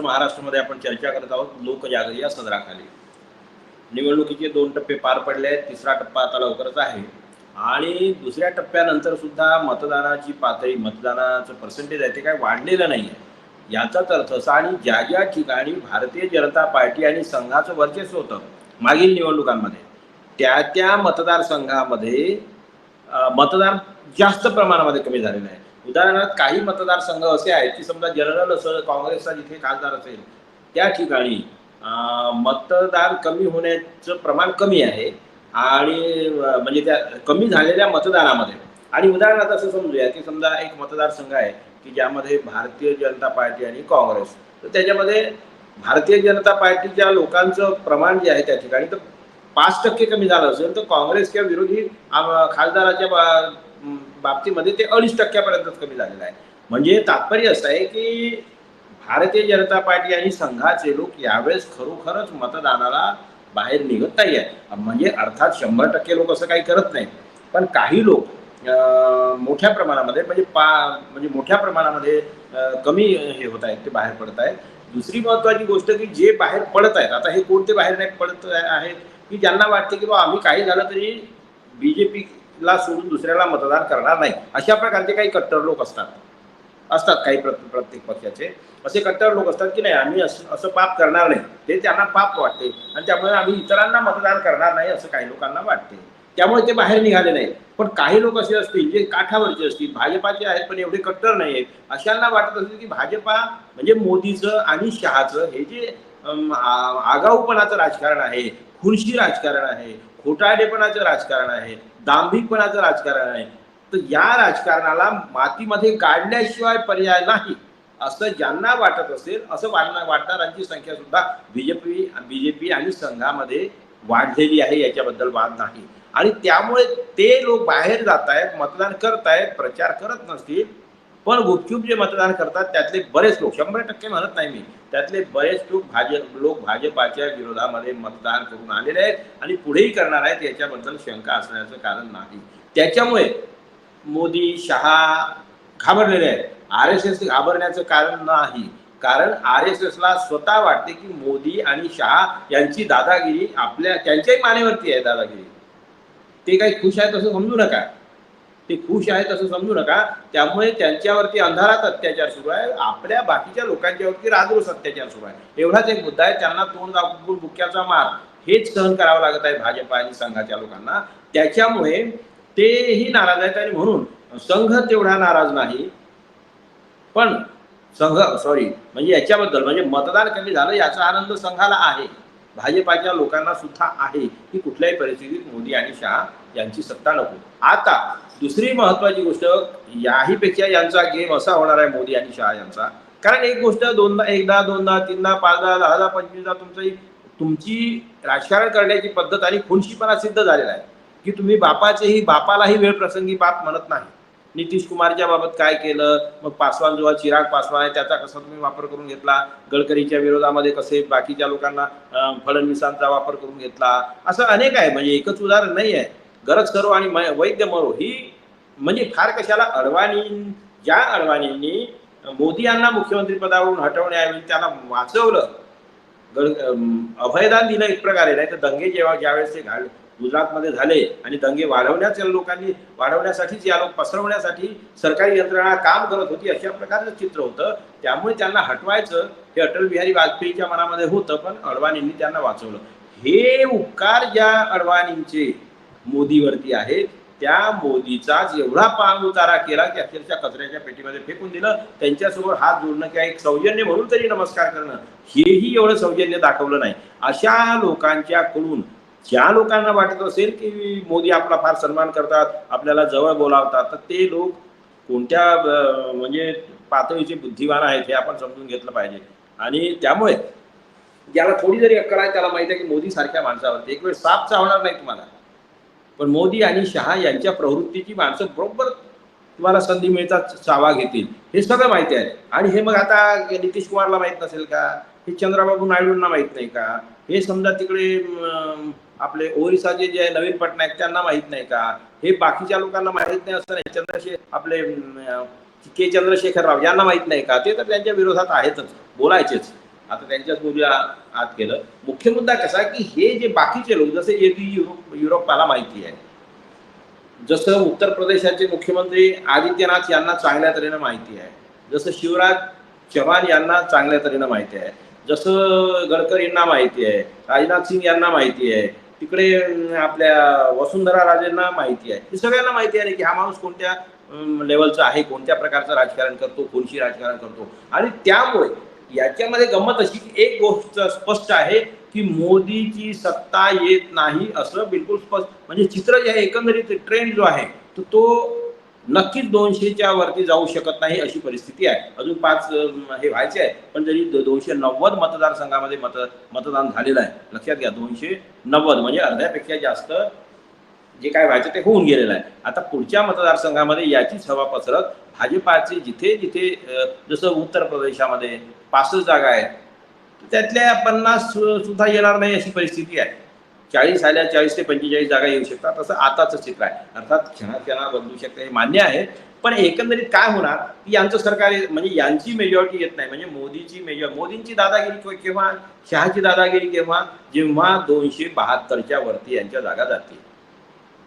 महाराष्ट्र महाराष्ट्रामध्ये आपण चर्चा करत आहोत लोकजागृती या सदराखाली. निवडणुकीचे दोन टप्पे पार पडले आहेत तिसरा टप्पा आता लवकरच आहे. आणि दुसऱ्या टप्प्यानंतर सुद्धा मतदानाची पातळी मतदानाचं पर्सेंटेज आहे ते काय वाढलेलं नाही आहे. याचाच अर्थ असा आणि ज्या ज्या ठिकाणी भारतीय जनता पार्टी आणि संघाचं वर्चस्व होतं मागील निवडणुकांमध्ये त्या त्या मतदारसंघामध्ये मतदान जास्त प्रमाणामध्ये कमी झालेलं आहे. उदाहरणार्थ काही मतदारसंघ असे आहेत की समजा जनरल असं काँग्रेसचा जिथे खासदार असेल त्या ठिकाणी मतदार कमी होण्याचं प्रमाण कमी आहे आणि म्हणजे त्या कमी झालेल्या मतदानामध्ये. आणि उदाहरणार्थ असं समजूया की समजा एक मतदारसंघ आहे की ज्यामध्ये भारतीय जनता पार्टी आणि काँग्रेस. तर त्याच्यामध्ये भारतीय जनता पार्टीच्या लोकांचं प्रमाण जे आहे त्या ठिकाणी तर पाच टक्के कमी झालं असेल तर काँग्रेस किंवा विरोधी खासदाराच्या बा- बाबतीमध्ये ते अडीच टक्क्यापर्यंतच कमी झालेलं आहे. म्हणजे तात्पर्य असं आहे की भारतीय जनता पार्टी आणि संघाचे लोक यावेळेस खरोखरच मतदानाला बाहेर निघत नाही आहे म्हणजे अर्थात शंभर टक्के लोक असं काही करत नाहीत. पण काही लोक मोठ्या प्रमाणामध्ये म्हणजे पा म्हणजे मोठ्या प्रमाणामध्ये कमी हे होत आहेत ते बाहेर पडत आहेत. दुसरी महत्वाची गोष्ट की जे बाहेर पडत आहेत आता हे कोणते बाहेर नाही पडत आहेत की ज्यांना वाटते की बा आम्ही काही झालं तरी ला सोडून दुसऱ्याला मतदान करणार नाही. अशा प्रकारचे काही कट्टर लोक असतात. असतात काही प्रत्येक पक्षाचे. असे कट्टर लोक असतात की नाही आम्ही असं असं पाप करणार नाही. ते त्यांना पाप वाटते. आणि त्यामुळे आम्ही इतरांना मतदान करणार नाही असं काही लोकांना वाटते. त्यामुळे ते बाहेर निघाले नाही पण काही लोक असे असतील जे काठावरचे असतील भाजपाचे आहेत पण एवढे कट्टर नाही आहेत. अशांना वाटत असेल की भाजपा म्हणजे मोदीचं आणि शहाचं हे जे आगाऊपणाचं राजकारण आहे खुनशी राजकारण आहे खोटाडेपणाचं राजकारण आहे दांभिकपणाचं राजकारण आहे. तर या राजकारणाला मातीमध्ये काढण्याशिवाय पर्याय नाही असं ज्यांना वाटत असेल असं वाटणार वाटणाऱ्यांची संख्या सुद्धा बीजेपी बीजेपी आणि संघामध्ये वाढलेली आहे याच्याबद्दल वाद नाही. आणि त्यामुळे ते लोक बाहेर जात आहेत मतदान करत आहेत प्रचार करत नसतील पण गुपचूप जे मतदान करतात त्यातले बरेच लोक शंभर टक्के म्हणत नाही मी त्यातले बरेच लोक भाजप लोक भाजपाच्या विरोधामध्ये मतदान करून आलेले आहेत आणि पुढेही करणार आहेत याच्याबद्दल शंका असण्याचं कारण नाही. त्याच्यामुळे मोदी शहा घाबरलेले आहेत. आर एस एस घाबरण्याचं कारण नाही. कारण आर एस एसला स्वतः वाटते की मोदी आणि शहा यांची दादागिरी आपल्या त्यांच्याही मानेवरती आहे दादागिरी. ते काही खुश आहेत असं समजू नका. ते खुश आहेत असं समजू नका. त्यामुळे त्यांच्यावरती अंधारात अत्याचार सुरू आहे. आपल्या बाकीच्या लोकांच्यावरती राजरोस अत्याचार सुरू आहे. एवढाच एक मुद्दा आहे. त्यांना तोंड दाखवून बुक्याचा मार हेच सहन करावं लागत आहे भाजपा आणि संघाच्या लोकांना. त्याच्यामुळे तेही नाराज आहेत आणि म्हणून संघ तेवढा नाराज नाही. पण संघ सॉरी म्हणजे याच्याबद्दल म्हणजे मतदान कमी झालं याचा आनंद संघाला आहे. भाजपाच्या लोकांना सुद्धा आहे की कुठल्याही परिस्थितीत मोदी आणि शहा यांची सत्ता नको. आता दुसरी महत्वाची गोष्ट याही पेक्षा यांचा गेम असा होणार आहे मोदी आणि शहा यांचा. कारण एक गोष्ट दोनदा एकदा दोनदा तीनदा पाचदा दहादा पंचवीसदा तुमची तुमची राजकारण करण्याची पद्धत आणि खुनशीपणा सिद्ध झालेला आहे. की तुम्ही बापाचेही बापालाही वेळ प्रसंगी बाप म्हणत नाही. नितीश कुमारच्या बाबत काय केलं? मग पासवान जो चिराग पासवान आहे त्याचा कसा तुम्ही वापर करून घेतला? गडकरीच्या विरोधामध्ये कसे बाकीच्या लोकांना फडणवीसांचा वापर करून घेतला? असं अनेक आहे म्हणजे एकच उदाहरण नाही आहे. गरज करो आणि मै- वैद्य मरो. ही म्हणजे फार कशाला अडवाणी ज्या अडवाणींनी मोदी यांना मुख्यमंत्री पदावरून हटवण्याऐवजी त्यांना वाचवलं. गड अभयदान दिलं एक प्रकारे नाही तर दंगे जेव्हा ज्यावेळेस ते घाल गुजरातमध्ये झाले आणि दंगे वाढवण्याच या लोकांनी वाढवण्यासाठीच या लोक पसरवण्यासाठी सरकारी यंत्रणा काम करत होती अशा प्रकारचं चित्र होतं. त्यामुळे त्यांना हटवायचं हे अटल बिहारी वाजपेयीच्या मनामध्ये होतं पण अडवाणींनी त्यांना वाचवलं. हे उपकार ज्या अडवाणींचे मोदीवरती आहेत त्या मोदीचाच एवढा पांग उतारा केला की अखेरच्या कचऱ्याच्या पेटीमध्ये फेकून दिलं. त्यांच्यासमोर हात जोडणं किंवा एक सौजन्य म्हणून तरी नमस्कार करणं हेही एवढं सौजन्य दाखवलं नाही. अशा लोकांच्याकडून ज्या लोकांना वाटत असेल की मोदी आपला फार सन्मान करतात आपल्याला जवळ बोलावतात तर ते लोक कोणत्या म्हणजे पातळीचे बुद्धिवान आहेत हे आपण समजून घेतलं पाहिजे. आणि त्यामुळे ज्याला थोडी जरी अक्कल आहे त्याला माहिती आहे की मोदी सारख्या माणसावरती एक वेळ साप चावणार नाही तुम्हाला. पण मोदी आणि शहा यांच्या प्रवृत्तीची माणसं बरोबर तुम्हाला संधी मिळतात चावा घेतील हे सगळं माहिती आहे. आणि हे मग आता नितीश कुमारला माहीत नसेल का? हे चंद्राबाबू नायडूंना माहीत नाही का? हे समजा तिकडे आपले ओरिसाचे जे नवीन पटनायक त्यांना माहीत नाही का? हे बाकीच्या लोकांना माहीत नाही असं नाही. चंद्रशे आपले के चंद्रशेखर राव यांना माहीत नाही का? ते तर त्यांच्या विरोधात आहेतच. बोलायचेच. आता त्यांच्याच बोलूया आत केलं मुख्य मुद्दा कसा की हे जे बाकीचे लोक जसे जे की युरोप युरोपाला माहिती आहे. जसं उत्तर प्रदेशाचे मुख्यमंत्री आदित्यनाथ यांना चांगल्या तऱ्हेनं माहिती आहे. जसं शिवराज चव्हाण यांना चांगल्या तऱ्हेनं माहिती आहे. जसं गडकरींना माहिती आहे राजनाथ सिंग यांना माहिती आहे तिकडे आपल्या वसुंधरा राजेंना माहिती आहे. हे सगळ्यांना माहिती आहे की हा माणूस कोणत्या लेवलचा आहे कोणत्या प्रकारचं राजकारण करतो कोणशी राजकारण करतो? आणि त्यामुळे याच्यामध्ये गंमत अशी की एक गोष्ट स्पष्ट आहे की मोदीची सत्ता येत नाही असं बिलकुल स्पष्ट म्हणजे चित्र जे आहे एकंदरीत ट्रेंड जो आहे तो तो नक्कीच दोनशेच्या वरती जाऊ शकत नाही अशी परिस्थिती आहे. अजून पाच हे व्हायचे आहे पण जरी दोनशे नव्वद मतदारसंघामध्ये मत मतदान झालेलं आहे. लक्षात घ्या दोनशे नव्वद म्हणजे अर्ध्यापेक्षा जास्त जे काय व्हायचं ते होऊन गेलेलं आहे. आता पुढच्या मतदारसंघामध्ये याचीच हवा पसरत भाजपाचे जिथे जिथे जसं उत्तर प्रदेशामध्ये पासष्ट जागा आहेत त्यातल्या पन्नास सुद्धा येणार नाही अशी परिस्थिती आहे. चाळीस आल्या चाळीस ते पंचेचाळीस जागा येऊ शकतात. असं आताचं चित्र आहे. अर्थात क्षणाक्षणा बदलू शकते हे मान्य आहे. पण एकंदरीत काय होणार? की यांचं सरकार म्हणजे यांची मेजॉरिटी येत नाही. म्हणजे मोदीची मेजॉर मोदींची दादागिरी किंवा केव्हा? शहाची दादागिरी केव्हा? जेव्हा दोनशे बहात्तरच्या वरती यांच्या जागा जातील.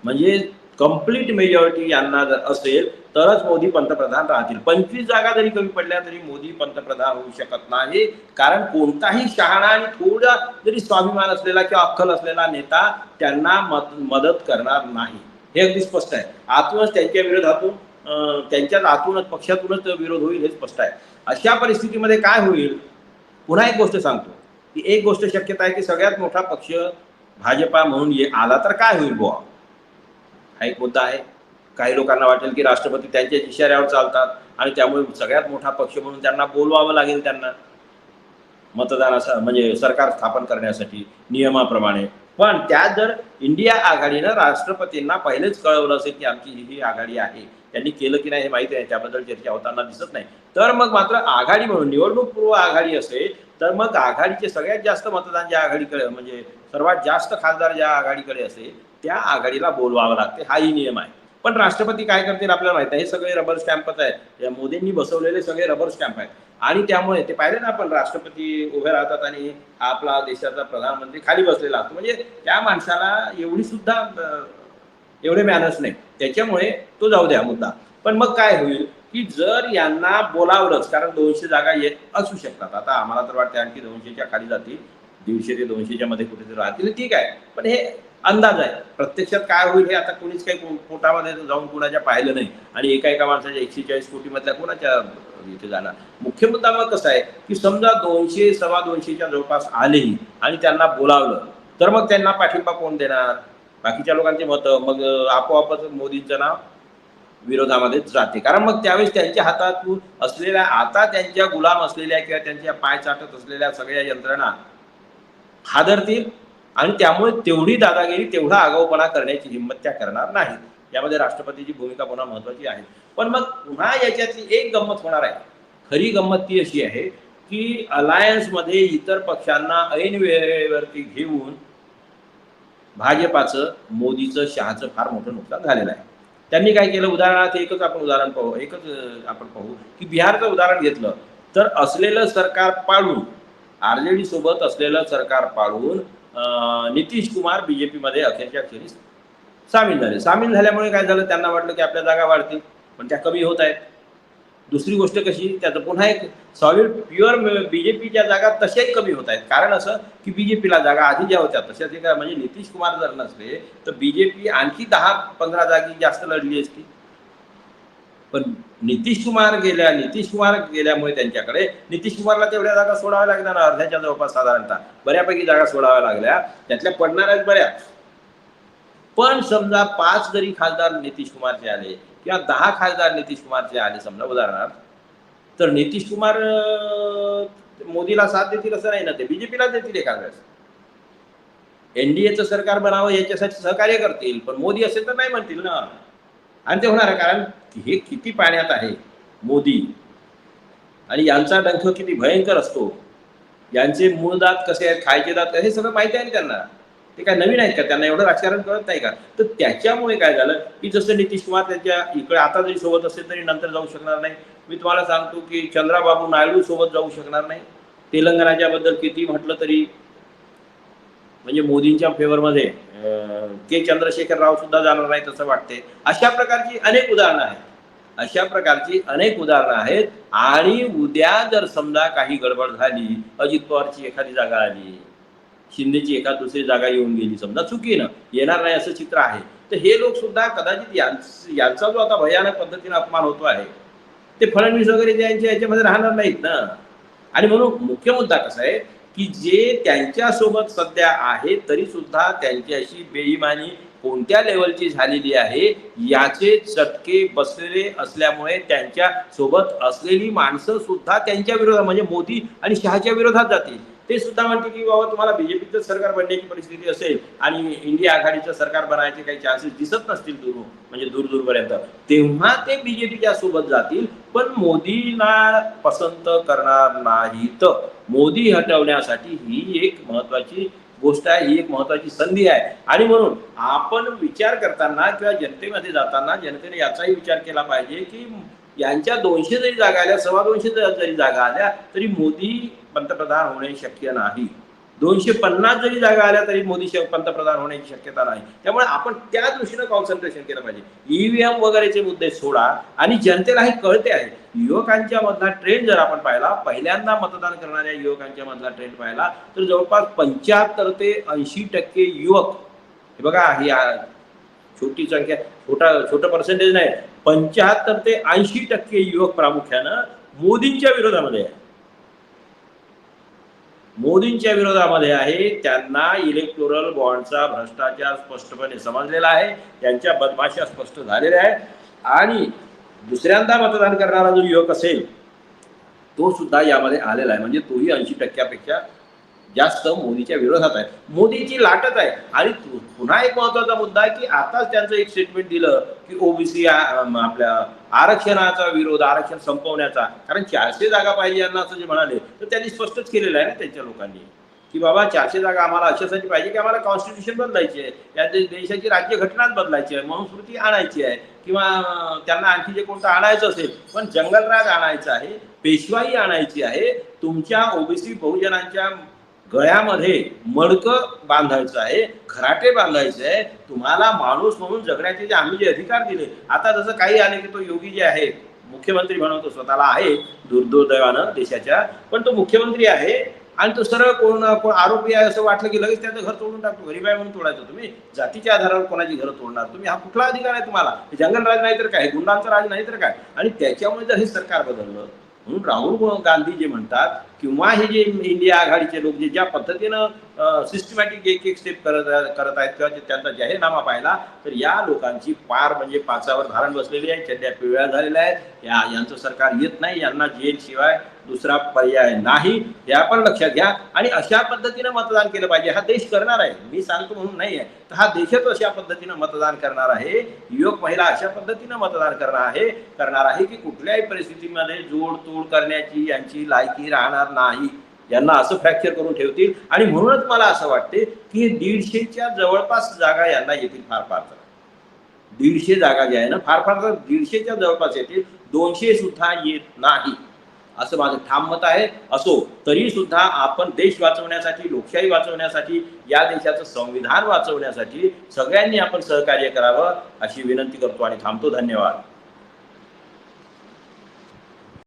म्हणजे कंप्लीट मेजॉरिटी यांना जर असेल तरच मोदी पंतप्रधान राहतील. पंचवीस जागा जरी कमी पडल्या तरी मोदी पंतप्रधान होऊ शकत नाही. कारण कोणताही शहाणा आणि थोडा जरी स्वाभिमान असलेला किंवा अक्कल असलेला नेता त्यांना मत मदत करणार नाही. हे अगदी स्पष्ट आहे. आतूनच त्यांच्या विरोधातून त्यांच्याच आतूनच पक्षातूनच विरोध होईल हे स्पष्ट आहे. अशा परिस्थितीमध्ये काय होईल? पुन्हा एक गोष्ट सांगतो. की एक गोष्ट शक्यता आहे की सगळ्यात मोठा पक्ष भाजपा म्हणून ये आला तर काय होईल बुवा? हा एक मुद्दा आहे. काही लोकांना वाटेल की राष्ट्रपती त्यांच्या इशाऱ्यावर चालतात आणि त्यामुळे सगळ्यात मोठा पक्ष म्हणून त्यांना बोलवावं लागेल त्यांना. मतदानाचा म्हणजे सरकार स्थापन करण्यासाठी नियमाप्रमाणे. पण त्यात जर इंडिया आघाडीनं राष्ट्रपतींना पहिलेच कळवलं असेल की आमची ही ही आघाडी आहे त्यांनी केलं की नाही हे माहिती आहे त्याबद्दल चर्चा होताना दिसत नाही. तर मग मात्र आघाडी म्हणून निवडणूक पूर्व आघाडी असेल तर मग आघाडीचे सगळ्यात जास्त मतदान ज्या आघाडीकडे म्हणजे सर्वात जास्त खासदार ज्या आघाडीकडे असेल त्या आघाडीला बोलवावं लागते. हाही नियम आहे. पण राष्ट्रपती काय करतील आपल्याला माहिती आहे? हे सगळे रबर स्टॅम्पच आहेत. या मोदींनी बसवलेले सगळे रबर स्टॅम्प आहेत. आणि त्यामुळे ते पाहिले ना आपण राष्ट्रपती उभे राहतात आणि आपला देशाचा प्रधानमंत्री खाली बसलेला असतो. म्हणजे त्या माणसाला एवढी सुद्धा एवढे मॅनर्स नाही. त्याच्यामुळे तो जाऊ द्या मुद्दा. पण मग काय होईल की जर यांना बोलावलंच कारण दोनशे जागा येत असू शकतात. आता आम्हाला तर वाटतं आणखी दोनशेच्या खाली जातील दीडशे ते दोनशेच्या मध्ये कुठेतरी राहतील ठीक आहे. पण हे अंदाज आहे. प्रत्यक्षात काय होईल हे आता कोणीच काही कोटामध्ये पोटामध्ये जाऊन कुणाच्या पाहिलं नाही. आणि एका एका माणसाच्या एकशे चाळीस कोटी मधल्या कोणाच्या इथे जाणार? मुख्य मुद्दा मग कसं आहे की समजा दोनशे सव्वा दोनशेच्या जवळपास आलेही आणि त्यांना बोलावलं तर मग त्यांना पाठिंबा कोण देणार? बाकीच्या लोकांचे मतं. मग आपोआपच मोदींचं नाव विरोधामध्ये जाते. कारण मग त्यावेळेस त्यांच्या हातातून असलेल्या आता त्यांच्या गुलाम असलेल्या किंवा त्यांच्या पाय चाटत असलेल्या सगळ्या यंत्रणा हादरतील आणि त्यामुळे तेवढी दादागिरी तेवढा आगाऊपणा करण्याची हिंमत त्या करणार नाही यामध्ये राष्ट्रपतीची भूमिका पुन्हा महत्वाची आहे. पण मग पुन्हा याच्यातली एक गंमत होणार आहे. खरी गंमत ती अशी आहे की अलायन्समध्ये इतर पक्षांना ऐन वेळेवरती घेऊन भाजपाचं मोदीचं शहाचं फार मोठं नुकसान झालेलं आहे. त्यांनी काय केलं? उदाहरणार्थ एकच आपण उदाहरण पाहू एकच आपण पाहू की बिहारचं उदाहरण घेतलं. तर असलेलं सरकार पाडून आर जे डी सोबत असलेलं सरकार पाडून नितीश कुमार बीजेपीमध्ये अखेरच्या अखेरीस सामील झाले. सामील झाल्यामुळे काय झालं? त्यांना वाटलं की आपल्या जागा वाढतील पण त्या कमी होत आहेत. दुसरी गोष्ट कशी त्याचं पुन्हा एक सॉलिड प्युअर बीजेपीच्या जागा तशाही कमी होत आहेत. कारण असं की बीजेपीला जागा आधी ज्या होत्या तशा ते म्हणजे नितीश कुमार जर नसले तर बीजेपी आणखी दहा पंधरा जागी जास्त लढली असती. पण नितीश कुमार गेल्या नितीश कुमार गेल्यामुळे त्यांच्याकडे नितीश कुमारला तेवढ्या जागा सोडाव्या लागल्या ना अर्ध्याच्या जवळपास साधारणतः. बऱ्यापैकी जागा सोडाव्या लागल्या. त्यातल्या पडणाऱ्याच बऱ्या पण समजा पाच जरी खासदार नितीश कुमारचे आले किंवा दहा खासदार नितीश कुमारचे आले समजा उदाहरणार्थ. तर नितीश कुमार मोदीला साथ देतील असं नाही ना ते? बीजेपीला देतील एखाद्या वेळेस एनडीएचं सरकार बनावं याच्यासाठी सहकार्य करतील पण मोदी असेल तर नाही म्हणतील ना. आणि ते होणार आहे कारण हे किती पाण्यात आहे मोदी. आणि यांचा डंख किती भयंकर असतो. यांचे मूळ दात कसे आहेत खायचे दात हे सगळं माहिती आहे ना त्यांना. ते काय नवीन आहेत का? त्यांना एवढं राजकारण करत नाही का? तर त्याच्यामुळे काय झालं की जसं नितीश कुमार त्यांच्या इकडे आता जरी सोबत असेल तरी नंतर जाऊ शकणार नाही. मी तुम्हाला सांगतो की चंद्राबाबू नायडू सोबत जाऊ शकणार नाही. तेलंगणाच्या बद्दल किती म्हटलं तरी म्हणजे मोदींच्या फेवरमध्ये के चंद्रशेखर राव सुद्धा जाणार नाही तसं वाटते अशा प्रकारची अनेक उदाहरणं आहेत. अशा प्रकारची अनेक उदाहरणं आहेत आणि उद्या जर समजा काही गडबड झाली अजित पवारची एखादी जागा आली शिंदेची एका दुसरी जागा येऊन गेली. समजा चुकीनं येणार नाही असं चित्र आहे. तर हे लोक सुद्धा कदाचित यांचा जो आता भयानक पद्धतीने अपमान होतो आहे ते फडणवीस वगैरे यांच्या याच्यामध्ये राहणार नाहीत ना. आणि म्हणून मुख्य मुद्दा कसा आहे की जे त्यांच्यासोबत सध्या आहे तरी सुद्धा त्यांच्याशी बेईमानी कोणत्या लेवलची झालेली आहे याचे चटके बसलेले असल्यामुळे त्यांच्यासोबत असलेली माणसं सुद्धा त्यांच्या विरोधात म्हणजे मोदी आणि शहाच्या विरोधात जातील. ते सुद्धा म्हणते की बाबा तुम्हाला बीजेपीचं सरकार बनण्याची परिस्थिती असेल आणि इंडिया आघाडीचं सरकार बनायचे काही चान्सेस दिसत नसतील दूर म्हणजे दूर दूरपर्यंत. तेव्हा ते बीजेपीच्या सोबत जातील पण मोदीला पसंत करणार नाहीत. मोदी हटवण्यासाठी ही एक महत्वाची गोष्ट आहे ही एक महत्वाची संधी आहे. आणि म्हणून आपण विचार करताना किंवा जनतेमध्ये जाताना जनतेने याचाही विचार केला पाहिजे की यांच्या दोनशे जरी जागा आल्या सव्वा दोनशे जरी जागा आल्या तरी मोदी पंतप्रधान होणे शक्य नाही. दोनशे पन्नास जरी जागा आल्या तरी मोदी पंतप्रधान होण्याची शक्यता नाही. त्यामुळे आपण त्या दृष्टीनं कॉन्सन्ट्रेशन केलं पाहिजे. ईव्हीएम वगैरेचे मुद्दे सोडा आणि जनतेला हे कळते आहे. युवकांच्या मधला ट्रेंड जर आपण पाहिला पहिल्यांदा मतदान करणाऱ्या युवकांच्या मधला ट्रेंड पाहिला तर जवळपास पंच्याहत्तर ते ऐंशी टक्के युवक हे बघा ही छोटी संख्या छोटा छोटं पर्सेंटेज नाही पंच्याहत्तर ते ऐंशी टक्के युवक प्रामुख्यानं मोदींच्या विरोधामध्ये आहे. मोदींच्या विरोधामध्ये आहे. त्यांना इलेक्टोरल बॉन्डचा भ्रष्टाचार स्पष्टपणे समजलेला आहे. त्यांच्या बदमाशा स्पष्ट झालेल्या आहेत. आणि दुसऱ्यांदा मतदान करणारा जो युवक असेल तो सुद्धा यामध्ये आलेला आहे. म्हणजे तोही ऐंशी टक्क्यापेक्षा जास्त मोदीच्या विरोधात आहे. मोदीची लाटच आहे. आणि पुन्हा एक महत्त्वाचा मुद्दा आहे की आताच त्यांचं एक स्टेटमेंट दिलं की ओबीसी आपल्या आरक्षणाचा विरोध आरक्षण संपवण्याचा. कारण चारशे जागा पाहिजे यांना असं जे म्हणाले तर त्यांनी स्पष्टच केलेलं आहे ना त्यांच्या लोकांनी. की बाबा चारशे जागा आम्हाला अशासाठी पाहिजे की आम्हाला कॉन्स्टिट्यूशन बदलायची आहे. या देशाची देशाची राज्यघटनाच बदलायची आहे. मनुस्मृती आणायची आहे. किंवा त्यांना आणखी जे कोणतं आणायचं असेल पण जंगलराज आणायचं आहे पेशवाई आणायची आहे. तुमच्या ओबीसी बहुजनांच्या गळ्यामध्ये मडकं बांधायचं आहे खराटे बांधायचे आहे तुम्हाला माणूस म्हणून जगण्याचे जे आम्ही जे अधिकार दिले आता जसं काही आले की तो योगी जे आहे मुख्यमंत्री म्हणतो स्वतःला आहे दुर्दैवानं देशाच्या पण तो मुख्यमंत्री आहे आणि तो सरळ कोण कोण आरोपी आहे असं वाटलं की लगेच त्याचं घर तोडून टाकतो गरीब आहे म्हणून तोडायचं तुम्ही जातीच्या आधारावर कोणाची घरं तोडणार तुम्ही? हा कुठला अधिकार आहे तुम्हाला? जंगल जंगलराज नाही तर काय गुंडांचा राज नाही तर काय? आणि त्याच्यामुळे जर हे सरकार बदललं म्हणून राहुल गांधी जे म्हणतात किंवा हे जे इंडिया आघाडीचे लोक जे ज्या पद्धतीनं सिस्टमॅटिक एक एक स्टेप करत करत आहेत किंवा जे त्यांचा जाहीरनामा पाहिला तर या लोकांची पार म्हणजे पाचावर धारण बसलेली आहे चड्ड्या पिवळ्या झालेल्या आहेत. या यांचं सरकार येत नाही यांना जेल शिवाय दुसरा पर्याय नाही हे आपण लक्षात घ्या. आणि अशा पद्धतीनं मतदान केलं पाहिजे. हा देश करणार आहे. मी सांगतो म्हणून नाही आहे तर हा देशच अशा पद्धतीनं मतदान करणार आहे. युवक महिला अशा पद्धतीनं मतदान करणार आहे. करणार आहे की कुठल्याही परिस्थितीमध्ये जोडतोड करण्याची यांची लायकी राहणार नाही. यांना असं फ्रॅक्चर करून ठेवतील. आणि म्हणूनच मला असं वाटते की दीडशेच्या जवळपास जागा यांना येतील फार फार तर. दीडशे जागा ज्या आहे ना फार फार तर दीडशेच्या जवळपास येतील. दोनशे सुद्धा येत नाही. असं माझं ठाम मत आहे. असो तरी सुद्धा आपण देश वाचवण्यासाठी लोकशाही वाचवण्यासाठी या देशाचं संविधान वाचवण्यासाठी सगळ्यांनी आपण सहकार्य करावं अशी विनंती करतो आणि थांबतो. धन्यवाद.